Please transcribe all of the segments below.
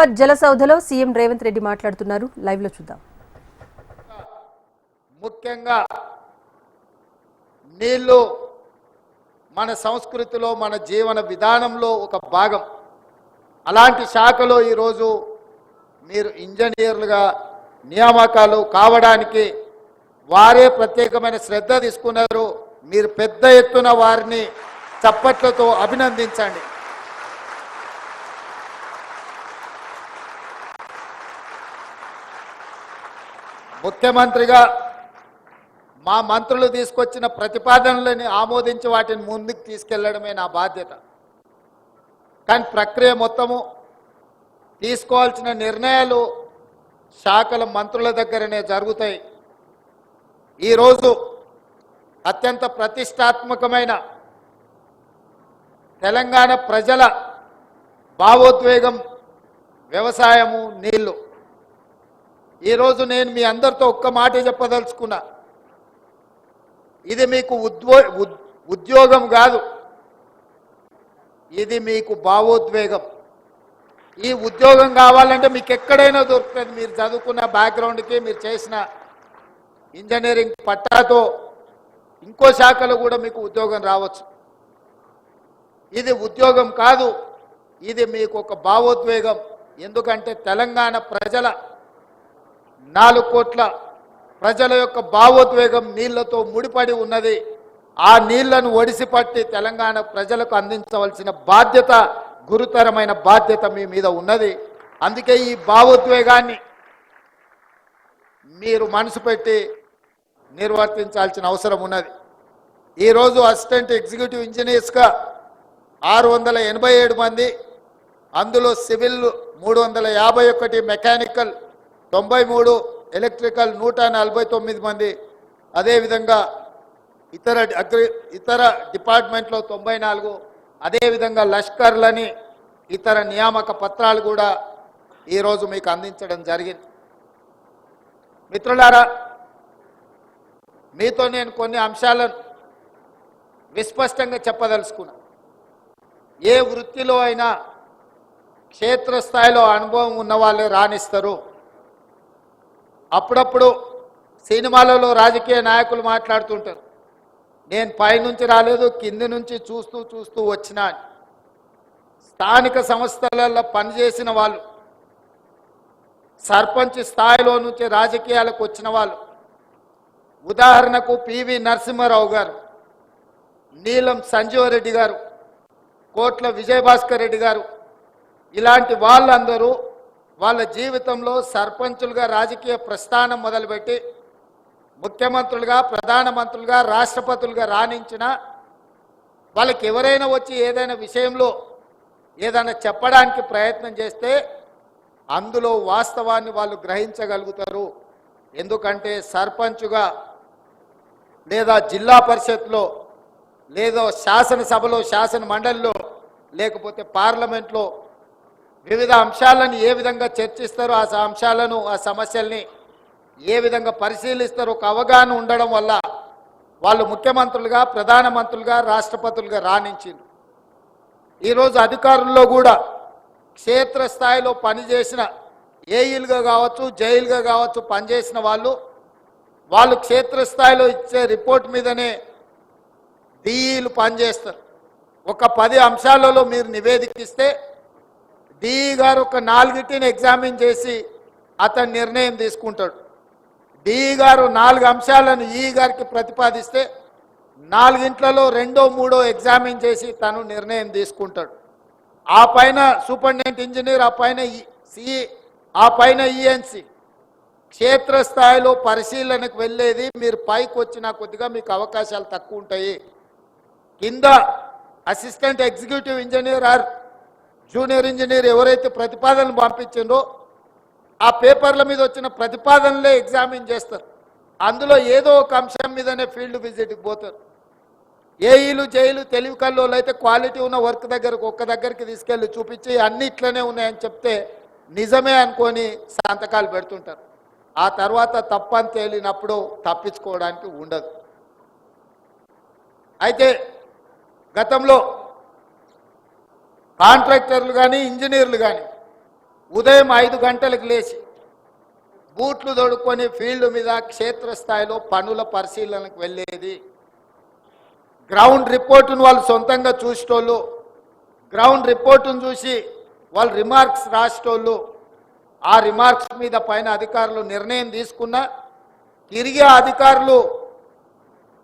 హైదరాబాద్ జలసౌధలో సీఎం రేవంత్ రెడ్డి మాట్లాడుతున్నారు. లైవ్లో చూద్దాం. ముఖ్యంగా నీళ్ళు మన సంస్కృతిలో మన జీవన విధానంలో ఒక భాగం. అలాంటి శాఖలో ఈరోజు మీరు ఇంజనీర్లుగా నియామకాలు కావడానికి వారే ప్రత్యేకమైన శ్రద్ధ తీసుకున్నారు. మీరు పెద్ద ఎత్తున వారిని చప్పట్లతో అభినందించండి. ముఖ్యమంత్రిగా మా మంత్రులు తీసుకొచ్చిన ప్రతిపాదనలని ఆమోదించి వాటిని ముందుకు తీసుకెళ్ళడమే నా బాధ్యత. కానీ ప్రక్రియ మొత్తము తీసుకోవాల్సిన నిర్ణయాలు శాఖల మంత్రుల దగ్గరనే జరుగుతాయి. ఈరోజు అత్యంత ప్రతిష్టాత్మకమైన తెలంగాణ ప్రజల భావోద్వేగం వ్యవసాయము నీళ్ళు. ఈరోజు నేను మీ అందరితో ఒక్క మాట చెప్పదలుచుకున్నా. ఇది మీకు ఉద్వో ఉద్- ఉద్యోగం కాదు. ఇది మీకు భావోద్వేగం. ఈ ఉద్యోగం కావాలంటే మీకు ఎక్కడైనా దొరుకుతుంది. మీరు చదువుకున్న బ్యాక్గ్రౌండ్కి మీరు చేసిన ఇంజనీరింగ్ పట్టాతో ఇంకో శాఖలో కూడా మీకు ఉద్యోగం రావచ్చు. ఇది ఉద్యోగం కాదు. ఇది మీకు ఒక భావోద్వేగం. ఎందుకంటే తెలంగాణ ప్రజల నాలుగు కోట్ల ప్రజల యొక్క భావోద్వేగం నీళ్ళతో ముడిపడి ఉన్నది. ఆ నీళ్ళను ఒడిసిపట్టి తెలంగాణ ప్రజలకు అందించవలసిన బాధ్యత గురుతరమైన బాధ్యత మీ మీద ఉన్నది. అందుకే ఈ భావోద్వేగాన్ని మీరు మనసు పెట్టి నిర్వర్తించాల్సిన అవసరం ఉన్నది. ఈరోజు అసిస్టెంట్ ఎగ్జిక్యూటివ్ ఇంజనీర్స్గా ఆరు వందల ఎనభై ఏడు మంది అందులో సివిల్ మూడు వందల యాభై ఒకటి మెకానికల్ తొంభై మూడు ఎలక్ట్రికల్ నూట నలభై తొమ్మిది మంది. అదేవిధంగా ఇతర అగ్రి ఇతర డిపార్ట్మెంట్లో తొంభై నాలుగు. అదేవిధంగా లష్కర్లని ఇతర నియామక పత్రాలు కూడా ఈరోజు మీకు అందించడం జరిగింది. మిత్రులారా మీతో నేను కొన్ని అంశాలను విస్పష్టంగా చెప్పదలుచుకున్నా. ఏ వృత్తిలో అయినా క్షేత్రస్థాయిలో అనుభవం ఉన్న వాళ్ళే రాణిస్తారు. అప్పుడప్పుడు సినిమాలలో రాజకీయ నాయకులు మాట్లాడుతుంటారు. నేను పైనుంచి రాలేదు కింది నుంచి చూస్తూ చూస్తూ వచ్చినా. స్థానిక సంస్థలలో పనిచేసిన వాళ్ళు సర్పంచ్ స్థాయిలో నుంచి రాజకీయాలకు వచ్చిన వాళ్ళు. ఉదాహరణకు పివి నరసింహారావు గారు నీలం సంజీవరెడ్డి గారు కోట్ల విజయభాస్కర్ రెడ్డి గారు ఇలాంటి వాళ్ళందరూ వాళ్ళ జీవితంలో సర్పంచులుగా రాజకీయ ప్రస్థానం మొదలుపెట్టి ముఖ్యమంత్రులుగా ప్రధానమంత్రులుగా రాష్ట్రపతులుగా రాణించిన వాళ్ళకి ఎవరైనా వచ్చి ఏదైనా విషయంలో ఏదైనా చెప్పడానికి ప్రయత్నం చేస్తే అందులో వాస్తవాన్ని వాళ్ళు గ్రహించగలుగుతారు. ఎందుకంటే సర్పంచుగా లేదా జిల్లా పరిషత్లో లేదో శాసనసభలో శాసన మండలిలో లేకపోతే పార్లమెంట్లో వివిధ అంశాలను ఏ విధంగా చర్చిస్తారో ఆ అంశాలను ఆ సమస్యల్ని ఏ విధంగా పరిశీలిస్తారో ఒక అవగాహన ఉండడం వల్ల వాళ్ళు ముఖ్యమంత్రులుగా ప్రధానమంత్రులుగా రాష్ట్రపతులుగా రాణించింది ఈరోజు అధికారుల్లో కూడా క్షేత్రస్థాయిలో పనిచేసిన ఏఈలుగా కావచ్చు జైలుగా కావచ్చు పనిచేసిన వాళ్ళు వాళ్ళు క్షేత్రస్థాయిలో ఇచ్చే రిపోర్ట్ మీదనే డిఈలు పనిచేస్తారు. ఒక పది అంశాలలో మీరు నివేదిక ఇస్తే డిఈ గారు ఒక నాలుగిటిని ఎగ్జామిన్ చేసి అతను నిర్ణయం తీసుకుంటాడు. డిఈ గారు నాలుగు అంశాలను ఈ గారికి ప్రతిపాదిస్తే నాలుగింట్లలో రెండో మూడో ఎగ్జామిన్ చేసి తను నిర్ణయం తీసుకుంటాడు. ఆ పైన సూపరింటెండెంట్ ఇంజనీర్ ఆ పైన సిఈ ఆ పైన ఈఎన్సి క్షేత్రస్థాయిలో పరిశీలనకు వెళ్ళేది మీరు పైకి వచ్చినా కొద్దిగా మీకు అవకాశాలు తక్కువ ఉంటాయి. కింద assistant executive engineer or junior engineer ఎవరైతే ప్రతిపాదనలు పంపించిందో ఆ పేపర్ల మీద వచ్చిన ప్రతిపాదనలే ఎగ్జామిన్ చేస్తారు. అందులో ఏదో ఒక అంశం మీదనే ఫీల్డ్ విజిట్కి పోతారు. ఏఈలు జైలు తెలివి కల్లోళ్ళు అయితే క్వాలిటీ ఉన్న వర్క్ దగ్గరకు ఒక్క దగ్గరికి తీసుకెళ్ళి చూపించి అన్ని ఇట్లనే ఉన్నాయని చెప్తే నిజమే అనుకొని సంతకాలు పెడుతుంటారు. ఆ తర్వాత తప్పని తేలినప్పుడు తప్పించుకోవడానికి ఉండదు. అయితే గతంలో కాంట్రాక్టర్లు కానీ ఇంజనీర్లు కానీ ఉదయం ఐదు గంటలకు లేచి బూట్లు తొడుక్కొని ఫీల్డ్ మీద క్షేత్రస్థాయిలో పనుల పరిశీలనకు వెళ్ళేది. గ్రౌండ్ రిపోర్టును వాళ్ళు సొంతంగా చూసేటోళ్ళు గ్రౌండ్ రిపోర్టును చూసి వాళ్ళు రిమార్క్స్ రాసేటోళ్ళు ఆ రిమార్క్స్ మీద పైన అధికారులు నిర్ణయం తీసుకున్నా తిరిగి అధికారులు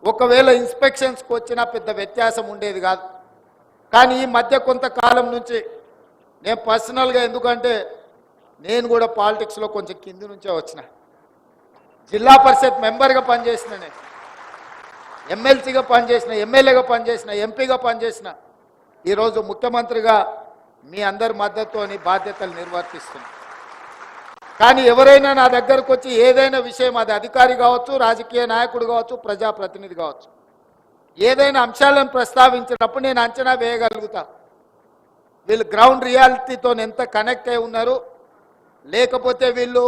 ఒకవేళ ఇన్స్పెక్షన్స్కి వచ్చినా పెద్ద వ్యత్యాసం ఉండేది కాదు. కానీ ఈ మధ్య కొంతకాలం నుంచి నేను పర్సనల్గా ఎందుకంటే నేను కూడా పాలిటిక్స్లో కొంచెం కింది నుంచే వచ్చిన. జిల్లా పరిషత్ మెంబర్గా పనిచేసిన నేను. ఎమ్మెల్సీగా పనిచేసిన ఎమ్మెల్యేగా పనిచేసిన ఎంపీగా పనిచేసిన. ఈరోజు ముఖ్యమంత్రిగా మీ అందరి మద్దతుతోని బాధ్యతలు నిర్వర్తిస్తున్నా. కానీ ఎవరైనా నా దగ్గరకు వచ్చి ఏదైనా విషయం అది అధికారి కావచ్చు రాజకీయ నాయకుడు కావచ్చు ప్రజాప్రతినిధి కావచ్చు ఏదైనా అంశాలను ప్రస్తావించినప్పుడు నేను అంచనా వేయగలుగుతా. వీళ్ళు గ్రౌండ్ రియాలిటీతో ఎంత కనెక్ట్ అయి ఉన్నారు. లేకపోతే వీళ్ళు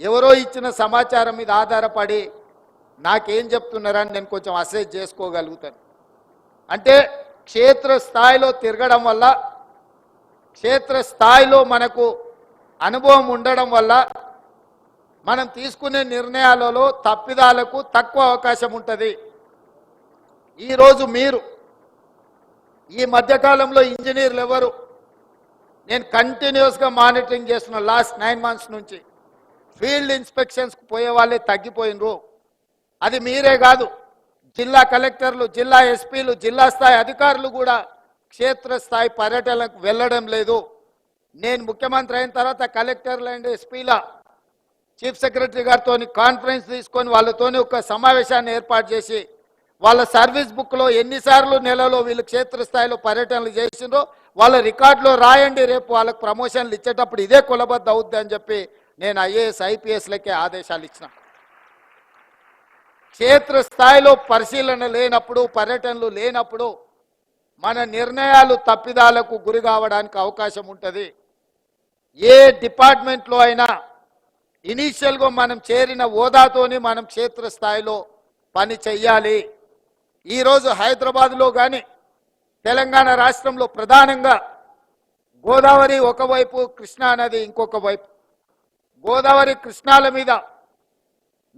ఎవరో ఇచ్చిన సమాచారం మీద ఆధారపడి నాకేం చెప్తున్నారని నేను కొంచెం అసెస్ చేసుకోగలుగుతాను. అంటే క్షేత్ర స్థాయిలో తిరగడం వల్ల క్షేత్ర స్థాయిలో మనకు అనుభవం ఉండడం వల్ల మనం తీసుకునే నిర్ణయాలలో తప్పిదాలకు తక్కువ అవకాశం ఉంటుంది. ఈరోజు మీరు ఈ మధ్యకాలంలో ఇంజనీర్లు ఎవరు? నేను కంటిన్యూస్గా మానిటరింగ్ చేస్తున్న లాస్ట్ నైన్ మంత్స్ నుంచి ఫీల్డ్ ఇన్స్పెక్షన్స్కి పోయే వాళ్ళే తగ్గిపోయినరు. అది మీరే కాదు జిల్లా కలెక్టర్లు జిల్లా ఎస్పీలు జిల్లా స్థాయి అధికారులు కూడా క్షేత్రస్థాయి పర్యటనకు వెళ్ళడం లేదు. నేను ముఖ్యమంత్రి అయిన తర్వాత కలెక్టర్లు అండ్ ఎస్పీల చీఫ్ సెక్రటరీ గారితో కాన్ఫరెన్స్ తీసుకొని వాళ్ళతోని ఒక సమావేశాన్ని ఏర్పాటు చేసి వాళ్ళ సర్వీస్ బుక్లో ఎన్నిసార్లు నెలలో వీళ్ళు క్షేత్రస్థాయిలో పర్యటనలు చేసిండ్రో వాళ్ళ రికార్డులో రాయండి రేపు వాళ్ళకి ప్రమోషన్లు ఇచ్చేటప్పుడు ఇదే కులబద్ద అవుద్ది అని చెప్పి నేను ఐఏఎస్ ఐపీఎస్లకే ఆదేశాలు ఇచ్చిన. క్షేత్రస్థాయిలో పరిశీలన లేనప్పుడు పర్యటనలు లేనప్పుడు మన నిర్ణయాలు తప్పిదాలకు గురి కావడానికి అవకాశం ఉంటుంది. ఏ డిపార్ట్మెంట్లో అయినా ఇనీషియల్గా మనం చేరిన హోదాతోని మనం క్షేత్రస్థాయిలో పని చెయ్యాలి. ఈరోజు హైదరాబాద్లో కానీ తెలంగాణ రాష్ట్రంలో ప్రధానంగా గోదావరి ఒకవైపు కృష్ణా నది ఇంకొక వైపు. గోదావరి కృష్ణాల మీద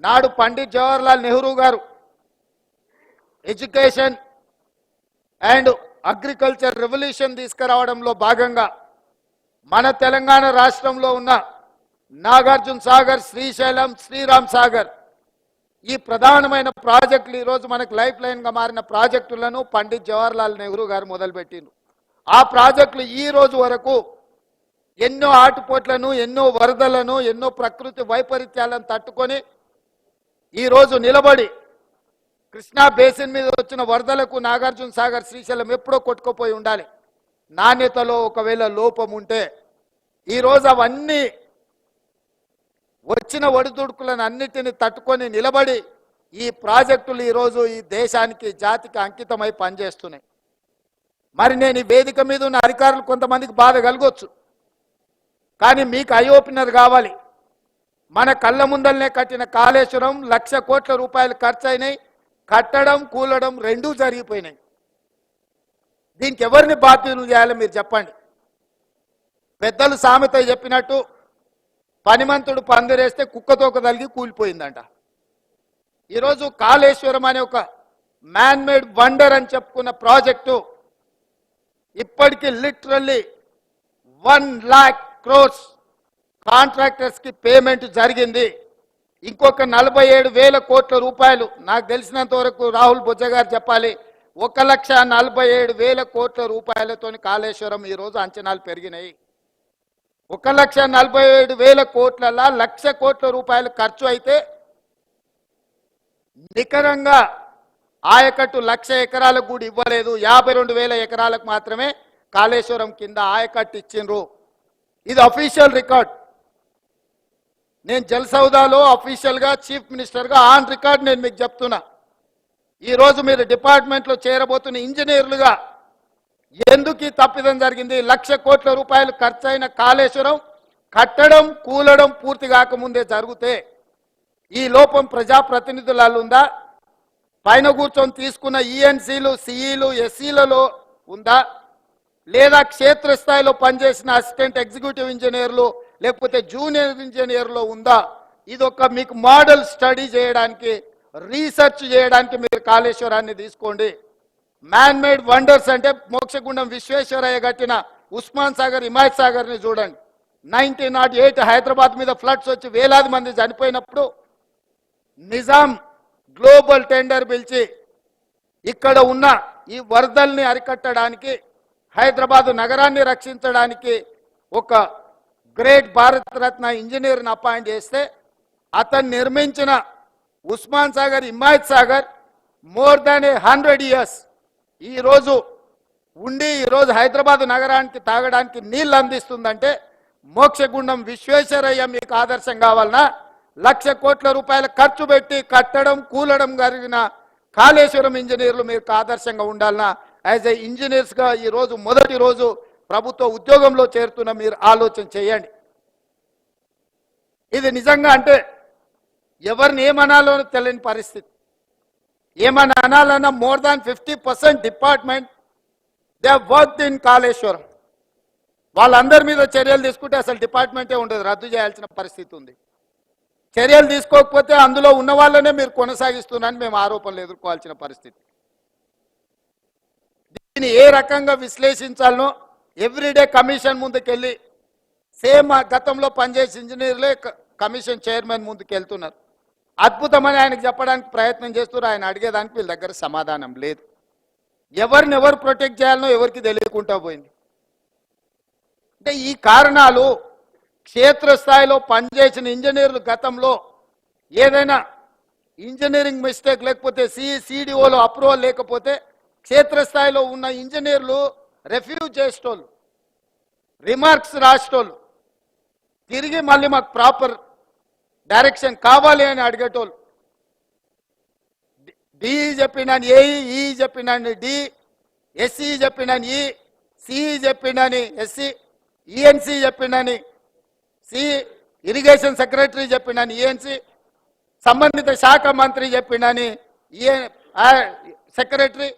నాడు పండిత్ జవహర్లాల్ నెహ్రూ గారు ఎడ్యుకేషన్ అండ్ అగ్రికల్చర్ రెవల్యూషన్ తీసుకురావడంలో భాగంగా మన తెలంగాణ రాష్ట్రంలో ఉన్న నాగార్జున సాగర్ శ్రీశైలం శ్రీరామ్ సాగర్ ఈ ప్రధానమైన ప్రాజెక్టులు ఈరోజు మనకు లైఫ్ లైన్గా మారిన ప్రాజెక్టులను పండిత్ జవహర్లాల్ నెహ్రూ గారు మొదలుపెట్టిండు ఆ ప్రాజెక్టులు ఈ రోజు వరకు ఎన్నో ఆటుపోట్లను ఎన్నో వరదలను ఎన్నో ప్రకృతి వైపరీత్యాలను తట్టుకొని ఈరోజు నిలబడి కృష్ణా బేసిన్ మీద వచ్చిన వరదలకు నాగార్జున సాగర్ శ్రీశైలం ఎప్పుడో కొట్టుకుపోయి ఉండాలి. నాణ్యతలో ఒకవేళ లోపం ఉంటే ఈరోజు అవన్నీ వచ్చిన ఒడిదుడుకులను అన్నిటిని తట్టుకొని నిలబడి ఈ ప్రాజెక్టులు ఈరోజు ఈ దేశానికి జాతికి అంకితమై పనిచేస్తున్నాయి. మరి నేను ఈ వేదిక మీద ఉన్న అధికారులు కొంతమందికి బాధ కలగొచ్చు. కానీ మీకు ఐ ఓపెనర్ కావాలి. మన కళ్ళ ముందల్నే కట్టిన కాళేశ్వరం లక్ష కోట్ల రూపాయలు ఖర్చు అయినాయి కట్టడం కూలడం రెండూ జరిగిపోయినాయి. దీనికి ఎవరిని బాధ్యతలు చేయాలో మీరు చెప్పండి. పెద్దలు సామెత చెప్పినట్టు పనిమంతుడు పందిరేస్తే కుక్కతోక తలిగి కూలిపోయిందంట. ఈరోజు కాళేశ్వరం అనే ఒక మ్యాన్మేడ్ వండర్ అని చెప్పుకున్న ప్రాజెక్టు ఇప్పటికీ లిటరల్లీ వన్ లాక్ క్రోర్స్ కాంట్రాక్టర్స్కి పేమెంట్ జరిగింది. ఇంకొక నలభై ఏడు వేల కోట్ల రూపాయలు నాకు తెలిసినంత వరకు రాహుల్ బుజ్జ గారు చెప్పాలి. ఒక లక్ష నలభై ఏడు వేల కోట్ల రూపాయలతోని కాళేశ్వరం ఈరోజు అంచనాలు పెరిగినాయి. ఒక లక్ష నలభై ఏడు వేల కోట్లలా లక్ష కోట్ల రూపాయలు ఖర్చు అయితే నికరంగా ఆయకట్టు లక్ష ఎకరాలకు కూడా ఇవ్వలేదు. యాభై రెండు వేల ఎకరాలకు మాత్రమే కాళేశ్వరం కింద ఆయకట్టు ఇచ్చిండ్రు. ఇది అఫీషియల్ రికార్డ్ నేను జల్సౌదాలో అఫీషియల్గా చీఫ్ మినిస్టర్గా ఆన్ రికార్డ్ నేను మీకు చెప్తున్నా. ఈరోజు మీరు డిపార్ట్మెంట్లో చేరబోతున్న ఇంజనీర్లుగా ఎందుకు ఈ తప్పిదం జరిగింది? లక్ష కోట్ల రూపాయలు ఖర్చైన కాళేశ్వరం కట్టడం కూలడం పూర్తి కాకముందే జరిగితే ఈ లోపం ప్రజాప్రతినిధులలో ఉందా పైన కూర్చొని తీసుకున్న ఈఎన్సీలు సిఈలు ఎస్సీలలో ఉందా? లేదా క్షేత్రస్థాయిలో పనిచేసిన అసిస్టెంట్ ఎగ్జిక్యూటివ్ ఇంజనీర్లు లేకపోతే జూనియర్ ఇంజనీర్లో ఉందా? ఇది ఒక మీకు మోడల్ స్టడీ చేయడానికి రీసెర్చ్ చేయడానికి మీరు కాళేశ్వరాన్ని తీసుకోండి. మ్యాన్ మేడ్ వండర్స్ అంటే మోక్షగుండం విశ్వేశ్వరయ్య కట్టిన ఉస్మాన్ సాగర్ హిమాయత్ సాగర్ని చూడండి. నైన్టీన్ నాట్ ఎయిట్ హైదరాబాద్ మీద ఫ్లడ్స్ వచ్చి వేలాది మంది చనిపోయినప్పుడు నిజాం గ్లోబల్ టెండర్ పిలిచి ఇక్కడ ఉన్న ఈ వరదల్ని అరికట్టడానికి హైదరాబాద్ నగరాన్ని రక్షించడానికి ఒక గ్రేట్ భారత రత్న ఇంజనీర్ని అపాయింట్ చేస్తే అతను నిర్మించిన Osman Sagar Himayat Sagar more than a hundred years ఈరోజు ఉండి ఈరోజు హైదరాబాద్ నగరానికి తాగడానికి నీళ్ళు అందిస్తుందంటే మోక్షగుండం విశ్వేశ్వరయ్య మీకు ఆదర్శం కావాలన్నా లక్ష కోట్ల రూపాయలు ఖర్చు పెట్టి కట్టడం కూలడం జరిగిన కాళేశ్వరం ఇంజనీర్లు మీకు ఆదర్శంగా ఉండాలన్నా యాజ్ ఏ ఇంజనీర్స్గా ఈరోజు మొదటి రోజు ప్రభుత్వ ఉద్యోగంలో చేరుతున్న మీరు ఆలోచన చేయండి. ఇది నిజంగా అంటే ఎవరిని ఏమనాలో తెలియని పరిస్థితి. ఏమన్నా అనాలన్నా more than fifty percent department they work in Kaleshwaram. వాళ్ళందరి మీద చర్యలు తీసుకుంటే అసలు డిపార్ట్మెంటే ఉండదు రద్దు చేయాల్సిన పరిస్థితి ఉంది. చర్యలు తీసుకోకపోతే అందులో ఉన్న వాళ్ళనే మీరు కొనసాగిస్తున్నారని మేము ఆరోపణలు ఎదుర్కోవాల్సిన పరిస్థితి. దీన్ని ఏ రకంగా విశ్లేషించాలనో ఎవ్రీడే కమిషన్ ముందుకెళ్ళి సేమ్ ఆ గతంలో పనిచేసే ఇంజనీర్లే క- కమిషన్ చైర్మన్ ముందుకు వెళ్తున్నారు అద్భుతమని ఆయనకు చెప్పడానికి ప్రయత్నం చేస్తున్నారు. ఆయన అడిగేదానికి వీళ్ళ దగ్గర సమాధానం లేదు. ఎవరిని ఎవరు ప్రొటెక్ట్ చేయాలనో ఎవరికి తెలియకుండా పోయింది. అంటే ఈ కారణాలు క్షేత్రస్థాయిలో పనిచేసిన ఇంజనీర్లు గతంలో ఏదైనా ఇంజనీరింగ్ మిస్టేక్ లేకపోతే సి సిడిఓలో అప్రూవల్ లేకపోతే క్షేత్రస్థాయిలో ఉన్న ఇంజనీర్లు రెఫ్యూజ్ చేసేటోళ్ళు రిమార్క్స్ రాసేటోళ్ళు తిరిగి మళ్ళీ మాకు ప్రాపర్ డైరెక్షన్ కావాలి అని అడిగేటోళ్ళు. డి చెప్పినాను ఏ ఈ చెప్పినాను డి ఎస్సి చెప్పినాను ఈ సిఈ చెప్పినాని ఎస్సి ఈఎన్సి చెప్పినాని సి ఇరిగేషన్ సెక్రటరీ చెప్పినాను ఈఎన్సి సంబంధిత శాఖ మంత్రి చెప్పినాని ఈఎన్ సెక్రటరీ